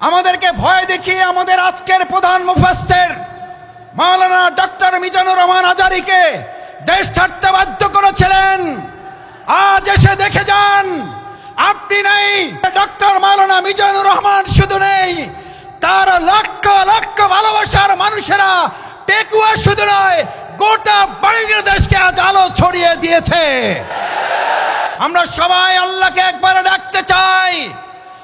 আমাদেরকে ভয় দেখিয়ে আমাদের আজকের প্রধান মুফাসসির মাওলানা ডক্টর মিজানুর রহমান আজারিকে দেশ ছাড়তে বাধ্য করেছিলেন। আজ এসে দেখে যান, আপনি নেই, ডক্টর মাওলানা মিজানুর রহমান শুধু নেই, তার লক্ষ লক্ষ ভালোবাসার মানুষেরা টেকুয়া শুধু নয়, গোটা বাংলাদেশকে আজ আলো ছড়িয়ে দিয়েছে। আমরা সবাই আল্লাহকে একবার ডাকতে চাই।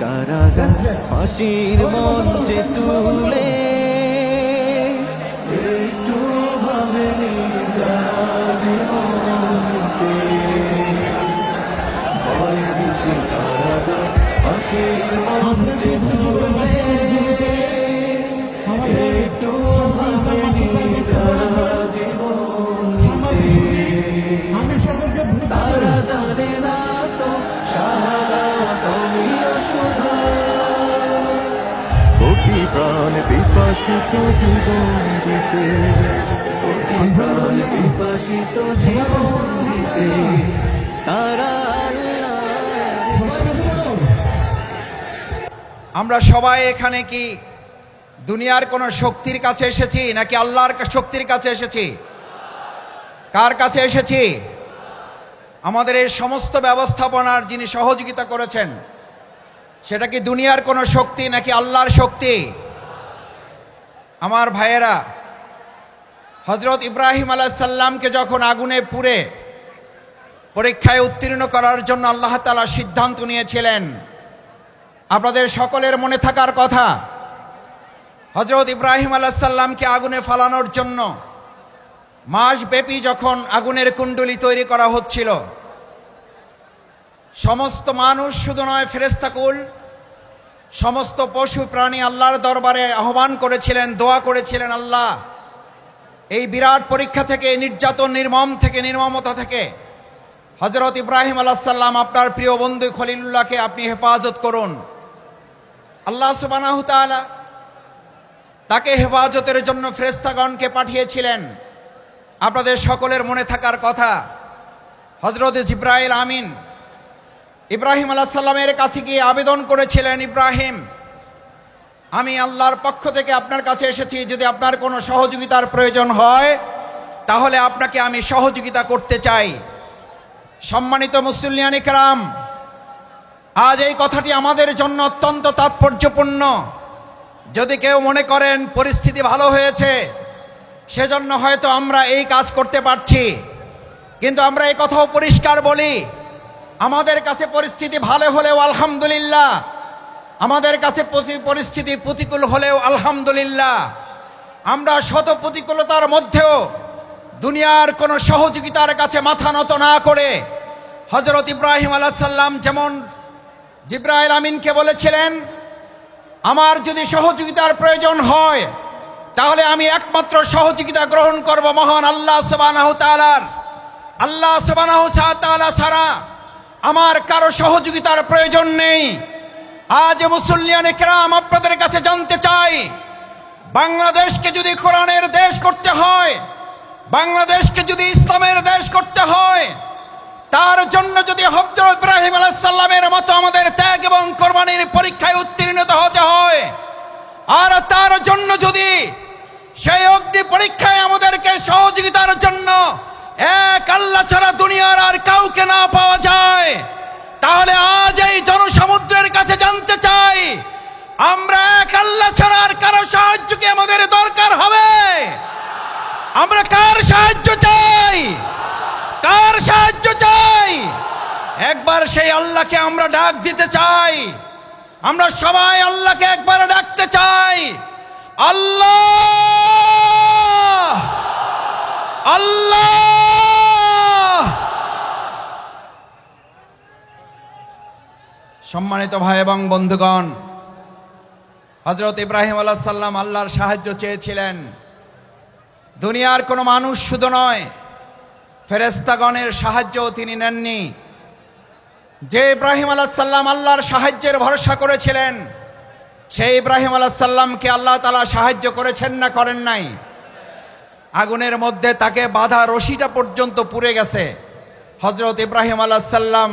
কারাগার ফাঁসির মঞ্চে তুলে জীবন দিতে। প্রাণ জীবন দিতে। তারা আমরা সবাই এখানে কি দুনিয়ার কোনো শক্তির কাছে এসেছি নাকি আল্লাহর শক্তির কাছে এসেছি? কার কাছে এসেছি? আমাদের এই সমস্ত ব্যবস্থাপনার যিনি সহযোগিতা করেছেন সেটা কি দুনিয়ার কোনো শক্তি নাকি আল্লাহর শক্তি? আমার ভাইয়েরা হজরত ইব্রাহিম আলাইসাল্লামকে যখন আগুনে পুড়ে পরীক্ষায় উত্তীর্ণ করার জন্য আল্লাহ তালা সিদ্ধান্ত নিয়েছিলেন, আপনাদের সকলের মনে থাকার কথা হজরত ইব্রাহিম আলাহাল্লামকে আগুনে ফালানোর জন্য মাসব্যাপী যখন আগুনের কুণ্ডলি তৈরি করা হচ্ছিল, সমস্ত মানুষ শুধু নয় ফেরেস্তাকুল সমস্ত পশু প্রাণী আল্লাহর দরবারে আহ্বান করেছিলেন, দোয়া করেছিলেন, আল্লাহ, এই বিরাট পরীক্ষা থেকে নির্যাতন নির্মম থেকে, নির্মমতা থেকে হজরত ইব্রাহিম আলাহাল্লাম আপনার প্রিয় বন্ধু খলিলুল্লাহকে আপনি হেফাজত করুন। আল্লাহ সুবানাহ তাআলা তাকে হেফাজতের জন্য ফ্রেস্তাগণকে পাঠিয়েছিলেন। আপনাদের সকলের মনে থাকার কথা হজরত জিব্রাইল আমিন ইব্রাহিম আলাহ সাল্লামের কাছে গিয়ে আবেদন করেছিলেন, ইব্রাহিম, আমি আল্লাহর পক্ষ থেকে আপনার কাছে এসেছি। যদি আপনার কোনো সহযোগিতার প্রয়োজন হয়, তাহলে আপনাকে আমি সহযোগিতা করতে চাই। সম্মানিত মুসল্লিয়ানিকরাম আজ এই কথাটি আমাদের জন্য অত্যন্ত তাৎপর্যপূর্ণ। যদি কেউ মনে করেন পরিস্থিতি ভালো হয়েছে, সেজন্য হয়তো আমরা এই কাজ করতে পারছি। কিন্তু আমরা এই কথাও পরিষ্কার বলি আমাদের কাছে পরিস্থিতি ভালো হলেও আলহামদুলিল্লাহ। আমাদের কাছে পরিস্থিতি প্রতিকূল হলেও আলহামদুলিল্লাহ। আমরা শত প্রতিকূলতার মধ্যেও দুনিয়ার কোনো সহযোগিতার কাছে মাথা নত না করে হজরত ইব্রাহিম আলাহাল্লাম যেমন জিব্রাইল আমিনকে বলেছিলেন, আমার যদি সহযোগিতার প্রয়োজন হয়, তাহলে আমি একমাত্র সহযোগিতা গ্রহণ করব মহান আল্লাহ সুবানাহ তালার আল্লাহ সুবানাহ তালা ছাড়া আমার কারও সহযোগিতার প্রয়োজন নেই। আজ মুসল্লিয়ান কেরাম আপনাদের কাছে জানতে চাই, বাংলাদেশকে যদি কোরআনের দেশ করতে হয়, বাংলাদেশকে যদি ইসলামের দেশ করতে হয়, তার জন্য যদি হজরত ইব্রাহিম আলাইসাল্লামের মতো আমাদের ত্যাগ এবং কোরবানির পরীক্ষায় উত্তীর্ণ হতে হয়, আর তার জন্য যদি সেই অগ্নি পরীক্ষায় আমাদেরকে সহযোগিতার জন্য এক আল্লাহ ছাড়া দুনিয়ার আর কাউকে না পাওয়া যায় তাহলে আজ এই জনসমুদ্রের কাছে জানতে চাই আমরা এক আল্লাহ ছাড়া আর কারও সাহায্য কি আমাদের দরকার হবে? আমরা কার সাহায্য চাই? কার সাহায্য চাই? একবার সেই আল্লাহকে আমরা ডাক দিতে চাই। আমরা সবাই আল্লাহকে একবার ডাকতে চাই। আল্লাহ! আল্লাহ! সম্মানিত ভাই এবং বন্ধুগণ হজরত ইব্রাহিম আলাহ সাল্লাম আল্লাহর সাহায্য চেয়েছিলেন। দুনিয়ার কোনো মানুষ শুধু নয় ফেরেস্তাগণের সাহায্যও তিনি নেননি। যে ইব্রাহিম আলাহ সাল্লাম আল্লাহর সাহায্যের ভরসা করেছিলেন, সেই ইব্রাহিম আলাহ সাল্লামকে আল্লাহ তালা সাহায্য করেছেন না করেন নাই। আগুনের মধ্যে তাকে বাধা রশিটা পর্যন্ত পুড়ে গেছে। হজরত ইব্রাহিম আলাহ সাল্লাম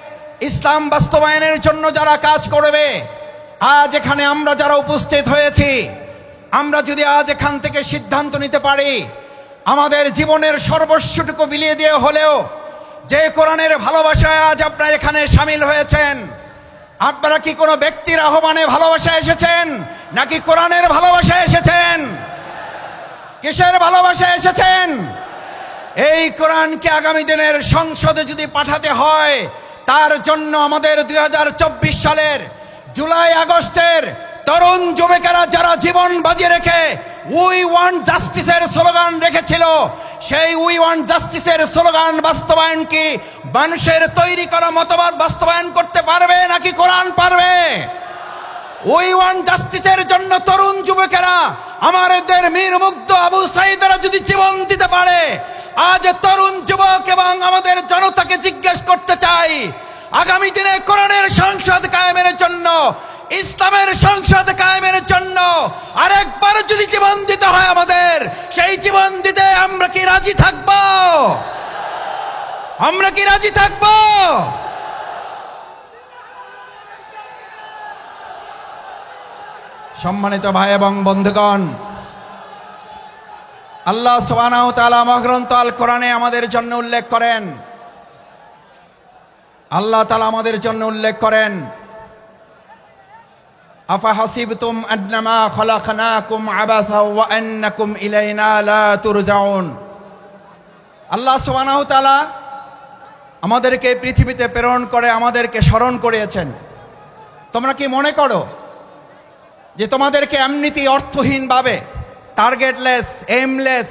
ইসলাম বাস্তবায়নের জন্য যারা কাজ করবে, আজ এখানে আমরা যারা উপস্থিত হয়েছি, আমরা যদি আজ এখান থেকে সিদ্ধান্ত নিতে পারি, আমাদের জীবনের সর্বস্বটুকু বিলিয়ে দিয়ে হলেও, যে কোরআনের ভালোবাসায় আজ আপনারা এখানে সামিল হয়েছেন, আপনারা কি কোনো ব্যক্তির আহ্বানে ভালোবাসা এসেছেন, নাকি কোরআনের ভালোবাসা এসেছেন? কিসের ভালোবাসা এসেছেন? এই কোরআনকে আগামী দিনের সংসদে যদি পাঠাতে হয় তার জন্য আমাদের দুই হাজার চব্বিশ সালের জুলাই আগস্টের তরুণ যুবকেরা যারা জীবন বাজিয়ে রেখে উই ওয়ান্ট জাস্টিসের স্লোগান রেখেছিল, সেই উই ওয়ান্ট জাস্টিসের স্লোগান বাস্তবায়ন কি? মানুষের তৈরি করা মতবাদ বাস্তবায়ন করতে পারবে নাকি কোরআন পারবে? উই ওয়ান জাস্টিসের জন্য তরুণ যুবকেরা আমাদের মীর মুগ্ধ আবু সাইদারা যদি জীবন দিতে পারে, আজ তরুণ যুবক এবং আমাদের জনতাকে আগামী দিনে কোরআনের সংসদ কায়েমের জন্য, ইসলামের সংসদ কায়েমের জন্য আরেকবার যদি জীবন দিতে হয় আমাদের, সেই জীবন দিতে আমরা কি রাজি থাকব? আমরা কি রাজি থাকব? সম্মানিত ভাই এবং বন্ধুগণ, আল্লাহ সুবহানাহু ওয়া তাআলা মহাগ্রন্থ আল কোরআনে আমাদের জন্য উল্লেখ করেন আল্লাহ তালা আমাদের জন্য উল্লেখ করেন আফা হাসিবতুম আন্নামা খলাকনাকুম আবাসা আল্লাহ আমাদেরকে পৃথিবীতে প্রেরণ করে, আমাদেরকে স্মরণ করিয়েছেন। তোমরা কি মনে করো যে তোমাদেরকে এমনিতেই অর্থহীনভাবে টার্গেটলেস এমলেস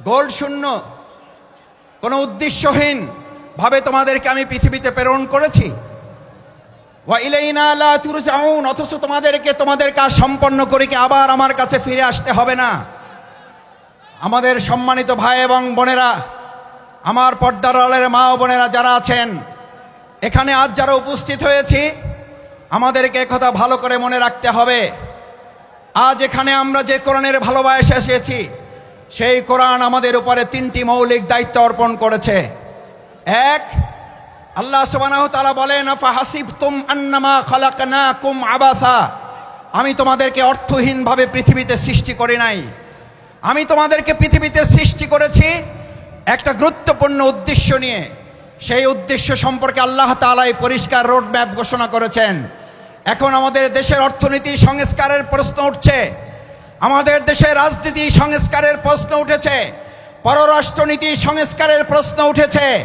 গোল শূন্য কোনো উদ্দেশ্যহীন ভাবে তোমাদেরকে আমি পৃথিবীতে প্রেরণ করেছি। অথচ তোমাদেরকে তোমাদের কাজ সম্পন্ন করে কি আবার আমার কাছে ফিরে আসতে হবে না? আমাদের সম্মানিত ভাই এবং বোনেরা, আমার পর্দার আড়ালের মা ও বোনেরা যারা আছেন, এখানে আজ যারা উপস্থিত হয়েছি, আমাদেরকে কথা ভালো করে মনে রাখতে হবে। আজ এখানে আমরা যে কোরআনের ভালোবাসা এসেছি, সেই কোরআন আমাদের উপরে তিনটি মৌলিক দায়িত্ব অর্পণ করেছে। এক, আল্লাহ সুবহানাহু তাআলা বলেন আফা হাসিবতুম আন্নামা খালাকনাকুম আবাসা। আমি তোমাদেরকে অর্থহীনভাবে পৃথিবীতে সৃষ্টি করি নাই। আমি তোমাদেরকে পৃথিবীতে সৃষ্টি করেছি একটা গুরুত্বপূর্ণ উদ্দেশ্য নিয়ে। সেই উদ্দেশ্য সম্পর্কে আল্লাহ তালাই পরিষ্কার রোড ম্যাপ ঘোষণা করেছেন। এখন আমাদের দেশের অর্থনীতি সংস্কারের প্রশ্ন উঠছে। আমাদের দেশের রাজনীতি সংস্কারের প্রশ্ন উঠেছে। পররাষ্ট্রনীতি সংস্কারের প্রশ্ন উঠেছে।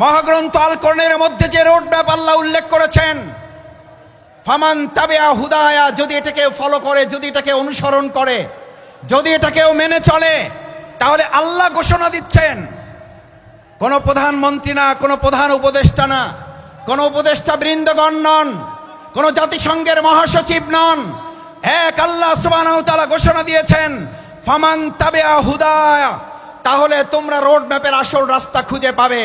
মহাগ্রন্থ আল কোরআনের মধ্যে যে রোড ম্যাপ আল্লাহ উল্লেখ করেছেন, ফামান তাবেয়া হুদায়া, যদি এটাকে ফলো করে, যদি এটাকে অনুসরণ করে, যদি এটাকেও মেনে চলে, তাহলে আল্লাহ ঘোষণা দিচ্ছেন, কোনো প্রধানমন্ত্রী না, কোনো প্রধান উপদেষ্টা না, কোনো উপদেষ্টা বৃন্দগণ নন, কোনো জাতিসংঘের মহাসচিব নন, এক আল্লাহ সুবহানাহু ঘোষণা দিয়েছেন, ফামান তাবে হুদায়া, তাহলে তোমরা রোড ম্যাপের আসল রাস্তা খুঁজে পাবে।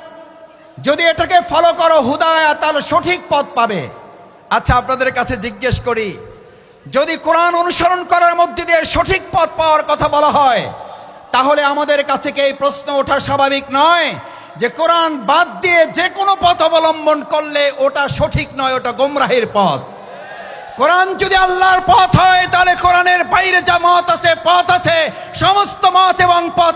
যদি এটাকে ফলো করো, হুদায়া, তাহলে সঠিক পথ পাবে। আচ্ছা আপনাদের কাছে জিজ্ঞেস করি, যদি কোরআন অনুসরণ করার মধ্যে দিয়ে সঠিক পথ পাওয়ার কথা বলা হয়, তাহলে আমাদের কাছে কি এই প্রশ্ন ওঠা স্বাভাবিক নয়? যে কোরআন বাদ দিয়ে যে কোনো পথ অবলম্বন করলে ওটা সঠিক নয়, ওটা গোমরাহের পথ। কোরআন যদি আল্লাহর পথ হয়, তাহলে কোরআনের বাইরে যা মত আছে, পথ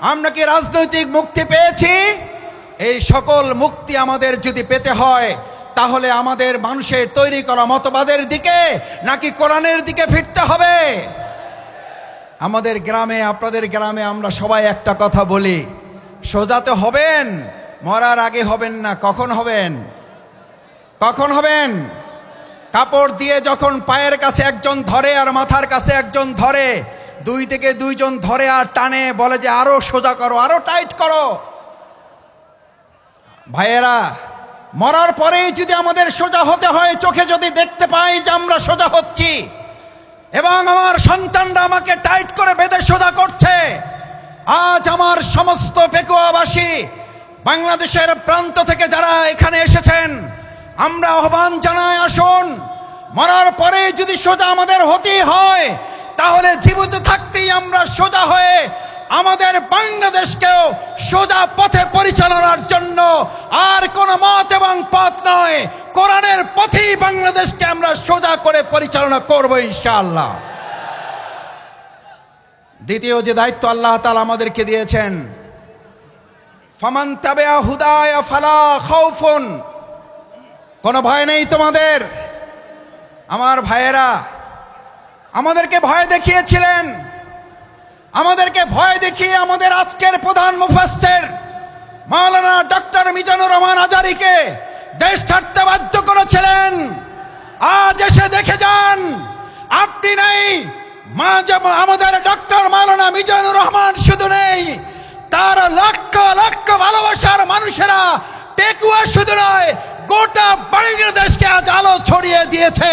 আমরা কি রাজনৈতিক মুক্তি পেয়েছি? এই সকল মুক্তি আমাদের যদি পেতে হয়, তাহলে আমাদের মানুষের তৈরি করা মতবাদের দিকে নাকি কোরআনের দিকে ফিরতে হবে? আমাদের গ্রামে, আপনাদের গ্রামে আমরা সবাই একটা কথা বলি সোজাতে হবেন, মরার আগে হবেন না, কখন হবেন? কখন হবেন? কাপড় দিয়ে যখন পায়ের কাছে একজন ধরে আর মাথার কাছে একজন ধরে দুই থেকে দুইজন ধরে আর টানে, বলে যে আরও সোজা করো, আরও টাইট করো। ভাইয়েরা, মরার পরেই যদি আমাদের সোজা হতে হয়, চোখে যদি দেখতে পাই যে আমরা সোজা হচ্ছি, এবং আমার সন্তানরা আমাকে টাইট করে বেঁধে সোজা করছে, আজ আমার সমস্ত পেকুয়াবাসী বাংলাদেশের প্রান্ত থেকে যারা এখানে এসেছেন, আমরা আহ্বান জানাই, আসুন। মরার পরে যদি সোজা আমাদের হতেই হয় তাহলে জীবিত থাকতেই আমরা সোজা হয়ে আমাদের বাংলাদেশকেও সোজা পথে পরিচালনার জন্য আর কোন মত এবং পথ নয়। কোরআনের পথেই বাংলাদেশকে আমরা সোজা করে পরিচালনা করব ইনশাআল্লাহ। দ্বিতীয় যে দায়িত্ব আল্লাহ তাআলা আমাদেরকে দিয়েছেন, ফামান তাবেয়া হুদায়া ফালা খাউফুন। কোনো ভয় নেই তোমাদের? আমার ভাইয়েরা আমাদেরকে ভয় দেখিয়েছিলেন। আমাদেরকে ভয় দেখিয়ে আমাদের আজকের প্রধান মুফাসসির মাওলানা ডক্টর মিজানুর রহমান আজারিকে দেশ ছাড়তে বাধ্য করেছিলেন। আজ এসে দেখে যান, আপনি নেই, মা আমাদের ডক্টর মাওলানা মিজানুর রহমান শুধু নেই, তার লক্ষ লক্ষ ভালোবাসার মানুষেরা পেকুয়া শুধু নয়, গোটা বাংলাদেশকে আজ আলো ছড়িয়ে দিয়েছে।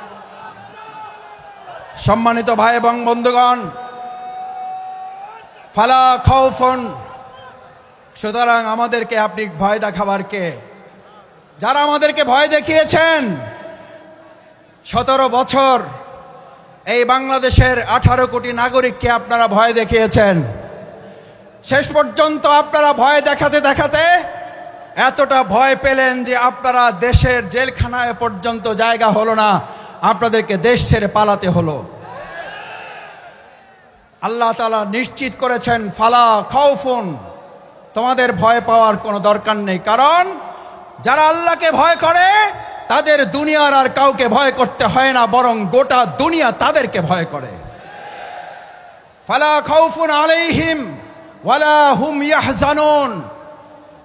সম্মানিত ভাই এবং বন্ধুগণ, ফালা খৌফন সুতরাং আমাদেরকে আপনি ভয় দেখাবার কে? যারা আমাদেরকে ভয় দেখিয়েছেন, সতেরো বছর এই বাংলাদেশের আঠারো কোটি নাগরিককে আপনারা ভয় দেখিয়েছেন। শেষ পর্যন্ত আপনারা ভয় দেখাতে দেখাতে এতটা ভয় পেলেন যে আপনারা দেশের জেলখানায় পর্যন্ত জায়গা হলো না। আপনাদেরকে দেশ ছেড়ে পালাতে হলো। আল্লাহ তালা নিশ্চিত করেছেন, ফালা খাউফুন, তোমাদের ভয় পাওয়ার কোনো দরকার নেই। কারণ, যারা আল্লাহকে ভয় করে, তাদের দুনিয়ার আর কাউকে ভয় করতে হয় না, বরং গোটা দুনিয়া তাদেরকে ভয় করে। ফালা খাউফুন আলাইহিম, ওয়ালা হুম ইয়াহজানুন।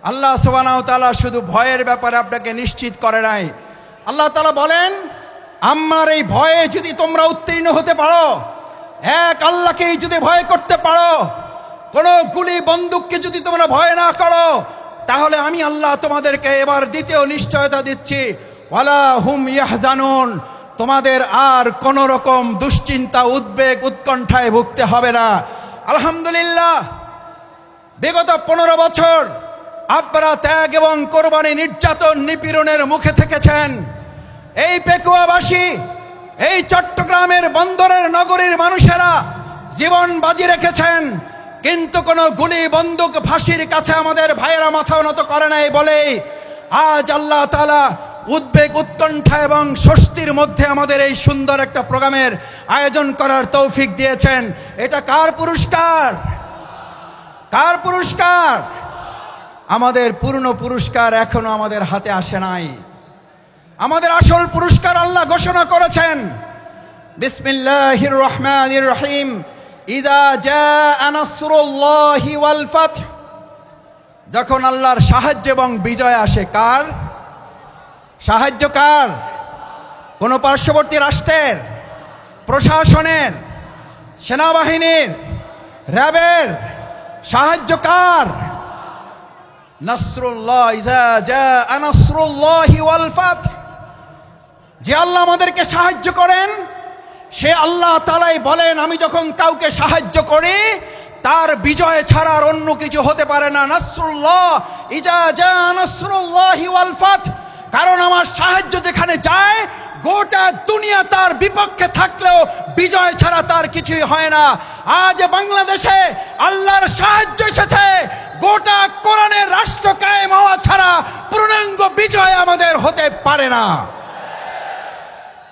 আল্লাহ সুবহানাহু শুধু ভয়ের ব্যাপারে আপনাকে নিশ্চিত করে নাই। আল্লাহ তাআলা বলেন আমার এই ভয়ে যদি তোমরা উত্তীর্ণ হতে পারো, এক আল্লাহকেই যদি ভয় করতে পারো, কোনো গুলি বন্দুককে যদি তোমরা ভয় না করো, তাহলে আমি আল্লাহ তোমাদেরকে এবার দ্বিতীয় নিশ্চয়তা দিচ্ছি। ওয়ালা হুম ইয়াহজানুন, তোমাদের আর কোন রকম দুশ্চিন্তা, উদ্বেগ, উৎকণ্ঠায় ভুগতে হবে না। আলহামদুলিল্লাহ, বিগত পনেরো বছর আপনারা ত্যাগ এবং কোরবানি নির্যাতন নিপীড়নের মুখে থেকেছেন। এই পেকুয়াবাসী, এই চট্টগ্রামের বন্দরের নগরীর মানুষেরা জীবন বাজি রেখেছেন, কিন্তু কোনো গুলি বন্দুক ফাঁসির কাছে আমাদের ভাইয়েরা মাথা নত করে নাই বলেই আজ আল্লাহ তালা উদ্বেগ উৎকণ্ঠা এবং স্বস্তির মধ্যে আমাদের এই সুন্দর একটা প্রোগ্রামের আয়োজন করার তৌফিক দিয়েছেন। এটা কার পুরস্কার? কার পুরস্কার? আমাদের পূর্ণ পুরস্কার এখনও আমাদের হাতে আসে নাই। আমাদের আসল পুরস্কার আল্লাহ ঘোষণা করেছেন। বিসমিল্লাহির রহমানির রহিম। ইদা ফাতহ। যখন আল্লাহর সাহায্য এবং বিজয় আসে, কার? সাহায্য কার? কোন পার্শ্ববর্তী রাষ্ট্রের? প্রশাসনের? সেনাবাহিনীর? র্যাবের? সাহায্য কার? নাসরুল্লাহ ইজা জাআ নাসরুল্লাহি ওয়াল যে আল্লাহ আমাদেরকে সাহায্য করেন, সে আল্লাহ তালাই বলেন, আমি যখন কাউকে সাহায্য করি, তার বিজয় ছাড়া আর অন্য কিছু হতে পারে না। নাসরুল্লাহ, ইজা কারণ আমার সাহায্য যেখানে যায়, গোটা দুনিয়া তার বিপক্ষে থাকলেও বিজয় ছাড়া তার কিছুই হয় না। আজ বাংলাদেশে আল্লাহর সাহায্য এসেছে, গোটা কোরআনের রাষ্ট্র কায়েম হওয়া ছাড়া পূর্ণাঙ্গ বিজয় আমাদের হতে পারে না।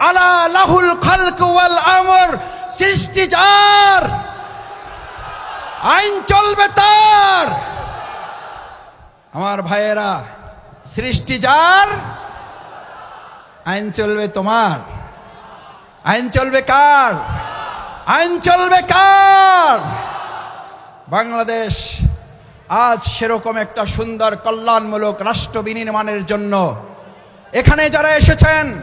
আলা লাহুল খালক ওয়াল আমর, সৃষ্টি যার। আইন চলবে তার। আমার ভাইয়েরা, সৃষ্টি যার, আইন চলবে তোমার। আইন চলবে কার? আইন চলবে কার? বাংলাদেশ আজ সেরকম একটা সুন্দর কল্যাণমূলক রাষ্ট্র বিনির্মাণের জন্য এখানে যারা এসেছেন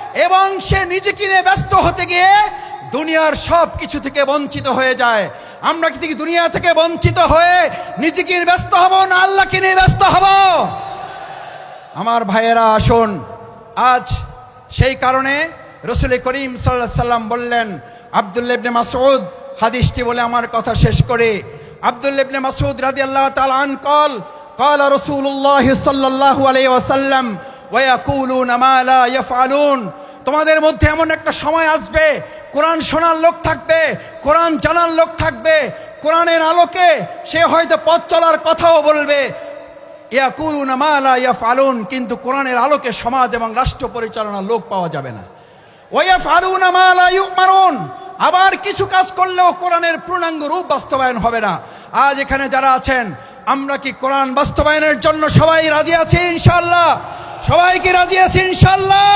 এবং সে নিজেকে নিয়ে ব্যস্ত হতে গিয়ে দুনিয়ার সব কিছু থেকে বঞ্চিত হয়ে যায় আমরা কি থেকে দুনিয়া থেকে বঞ্চিত হয়ে নিজেকে নিয়ে ব্যস্ত হব না আল্লাহকে নিয়ে ব্যস্ত হব আমার ভাইয়েরা আসুন আজ সেই কারণে রসুল করিম সাল্লাহ সাল্লাম বললেন আবদুল্লেবনে মাসুদ হাদিসটি বলে আমার কথা শেষ করে আবদুল্লেবনে মাসুদ রাদি আল্লাহ তালান কল قال رسول الله صلى الله عليه وسلم ويقولون ما لا يفعلون তোমাদের মধ্যে এমন একটা সময় আসবে, কোরআন শোনার লোক থাকবে, কোরআন জানার লোক থাকবে, কোরআনের আলোকে সে হয়তো পথ চলার কথাও বলবে। ইয়া ইয়াকুলুনা মা ইয়া ফালুন কিন্তু কোরআনের আলোকে সমাজ এবং রাষ্ট্র পরিচালনার লোক পাওয়া যাবে না। ওয়াফআলুনা মা লা ইউমারুন, আবার কিছু কাজ করলেও কোরআনের পূর্ণাঙ্গ রূপ বাস্তবায়ন হবে না। আজ এখানে যারা আছেন, আমরা কি কোরআন বাস্তবায়নের জন্য সবাই রাজি আছি ইনশাল্লাহ সবাই কি রাজি আছি ইনশাআল্লাহ?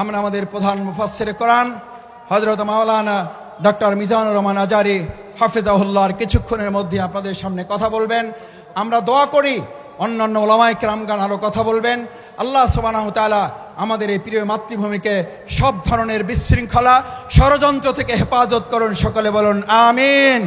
আমরা আমাদের প্রধান মুফাসসিরে কোরআন হজরত মাওলানা ডক্টর মিজানুর রহমান আজারি হাফিজাহুল্লাহর কিছুক্ষণের মধ্যে আপনাদের সামনে কথা বলবেন। আমরা দোয়া করি, অন্যান্য ওলামাই কেরামগান আরও কথা বলবেন। আল্লাহ সুবানাহ তাআলা আমাদের এই প্রিয় মাতৃভূমিকে সব ধরনের বিশৃঙ্খলা, ষড়যন্ত্র থেকে হেফাজত করুন, সকলে বলুন, আমিন।